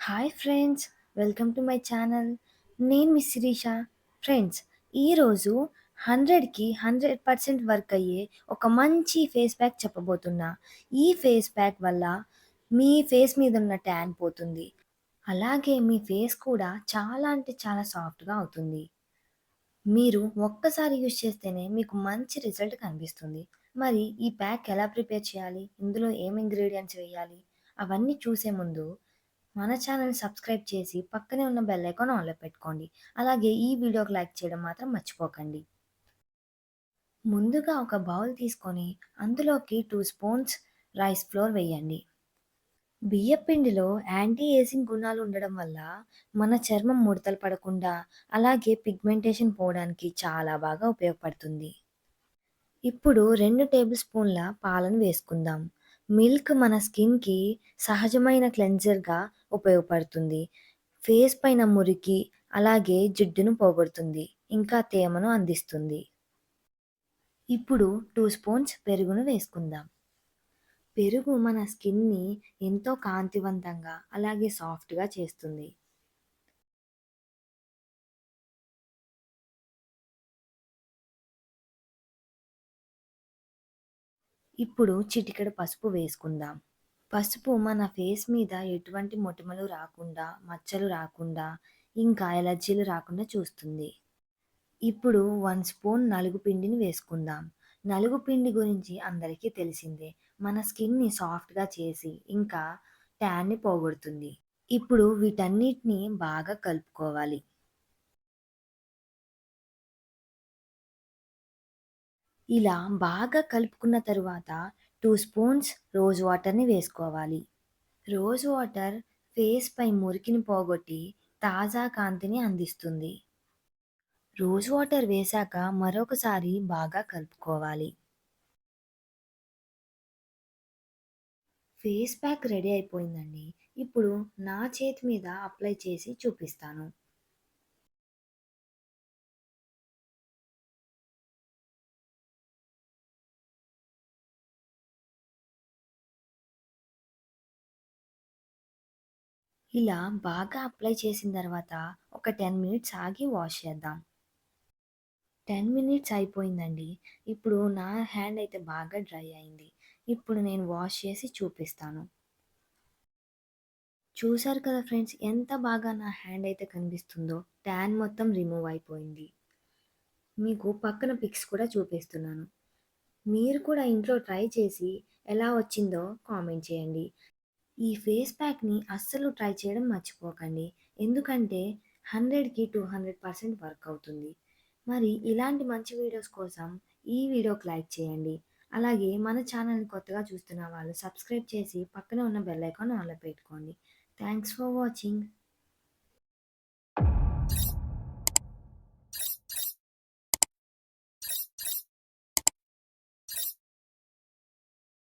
Hi friends welcome to my channel. నేను మీ Sirisha. Friends ఈరోజు హండ్రెడ్కి హండ్రెడ్ పర్సెంట్ వర్క్ అయ్యే ఒక మంచి ఫేస్ ప్యాక్ చెప్పబోతున్నా. ఈ ఫేస్ ప్యాక్ వల్ల మీ ఫేస్ మీద ఉన్న ట్యాన్ పోతుంది. అలాగే మీ ఫేస్ కూడా చాలా అంటే చాలా సాఫ్ట్గా అవుతుంది. మీరు ఒక్కసారి యూజ్ చేస్తేనే మీకు మంచి రిజల్ట్ కనిపిస్తుంది. మరి ఈ ప్యాక్ ఎలా ప్రిపేర్ చేయాలి? ఇందులో ఏం ఇంగ్రీడియంట్స్ వేయాలి? అవన్నీ చూసే ముందు మన ఛానల్ సబ్స్క్రైబ్ చేసి పక్కనే ఉన్న బెల్ ఐకాన్ ఆన్లో పెట్టుకోండి. అలాగే ఈ వీడియోకి లైక్ చేయడం మాత్రం మర్చిపోకండి. ముందుగా ఒక బౌల్ తీసుకొని అందులోకి టూ స్పూన్స్ రైస్ ఫ్లోర్ వేయండి. బియ్యపిండిలో యాంటీ ఏజింగ్ గుణాలు ఉండడం వల్ల మన చర్మం ముడతలు పడకుండా అలాగే పిగ్మెంటేషన్ పోవడానికి చాలా బాగా ఉపయోగపడుతుంది. ఇప్పుడు రెండు టేబుల్ స్పూన్ల పాలను వేసుకుందాం. మిల్క్ మన స్కిన్కి సహజమైన క్లెన్జర్గా ఉపయోగపడుతుంది. ఫేస్ పైన మురికి అలాగే జిడ్డును పోగొడుతుంది. ఇంకా తేమను అందిస్తుంది. ఇప్పుడు టూ స్పూన్స్ పెరుగును వేసుకుందాం. పెరుగు మన స్కిన్ని ఎంతో కాంతివంతంగా అలాగే సాఫ్ట్గా చేస్తుంది. ఇప్పుడు చిటికెడు పసుపు వేసుకుందాం. పసుపు మన ఫేస్ మీద ఎటువంటి మొటిమలు రాకుండా మచ్చలు రాకుండా ఇంకా ఎలర్జీలు రాకుండా చూస్తుంది. ఇప్పుడు వన్ స్పూన్ నలుగు పిండిని వేసుకుందాం. నలుగు పిండి గురించి అందరికీ తెలిసిందే. మన స్కిన్ని సాఫ్ట్గా చేసి ఇంకా ట్యాన్ని పోగొడుతుంది. ఇప్పుడు వీటన్నిటిని బాగా కలుపుకోవాలి. ఇలా బాగా కలుపుకున్న తరువాత టూ స్పూన్స్ రోజ్ వాటర్ని వేసుకోవాలి. రోజ్ వాటర్ ఫేస్ పై మురికిని పోగొట్టి తాజా కాంతిని అందిస్తుంది. రోజ్ వాటర్ వేశాక మరొకసారి బాగా కలుపుకోవాలి. ఫేస్ ప్యాక్ రెడీ అయిపోయిందండి. ఇప్పుడు నా చేతి మీద అప్లై చేసి చూపిస్తాను. ఇలా బాగా అప్లై చేసిన తర్వాత ఒక టెన్ మినిట్స్ ఆగి వాష్ చేద్దాం. టెన్ మినిట్స్ అయిపోయిందండి. ఇప్పుడు నా హ్యాండ్ అయితే బాగా డ్రై అయింది. ఇప్పుడు నేను వాష్ చేసి చూపిస్తాను. చూశారు కదా ఫ్రెండ్స్ ఎంత బాగా నా హ్యాండ్ అయితే కనిపిస్తుందో. ట్యాన్ మొత్తం రిమూవ్ అయిపోయింది. మీకు పక్కన పిక్స్ కూడా చూపిస్తున్నాను. మీరు కూడా ఇంట్లో ట్రై చేసి ఎలా వచ్చిందో కామెంట్ చేయండి. ఈ ఫేస్ ప్యాక్ని అస్సలు ట్రై చేయడం మర్చిపోకండి. ఎందుకంటే హండ్రెడ్కి టూ హండ్రెడ్ పర్సెంట్ వర్క్ అవుతుంది. మరి ఇలాంటి మంచి వీడియోస్ కోసం ఈ వీడియోకి లైక్ చేయండి. అలాగే మన ఛానల్ని కొత్తగా చూస్తున్న వాళ్ళు సబ్స్క్రైబ్ చేసి పక్కన ఉన్న బెల్ ఐకాన్ ఆన్లో పెట్టుకోండి. Thanks for watching.